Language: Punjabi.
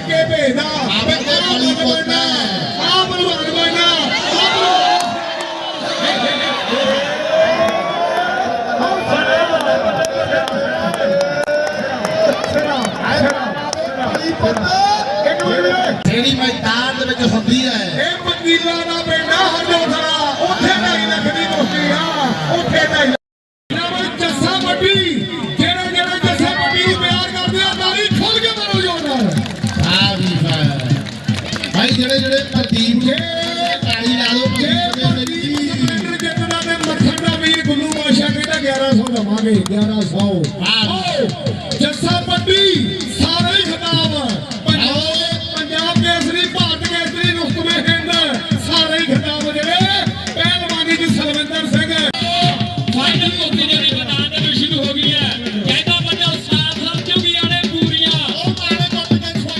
ਕੇ ਭੇਜਦਾ। ਬਾਬੇ ਤੇ ਬਲੀ ਪੁੱਤ। ਹੈ। ਆ ਭਲਵਾਨ ਬਣਾ ਜਿਹੜੀ ਭਾਈ ਜਿਹੜੇ ਜਿਹੜੇ ਪ੍ਰਦੀਪ ਨੇ ਤਾਲੀ ਲਾ ਦੋ ਜੇ ਪ੍ਰਦੀਪ ਜਿੱਤਦਾ ਤੇ ਮੱਖਣ ਦਾ ਵੀਰ ਗੁੱਲੂ ਬਾਸ਼ਾ ਕਹਿੰਦਾ 1100 ਲਵਾਂਗੇ 1100 ਵਾਹ।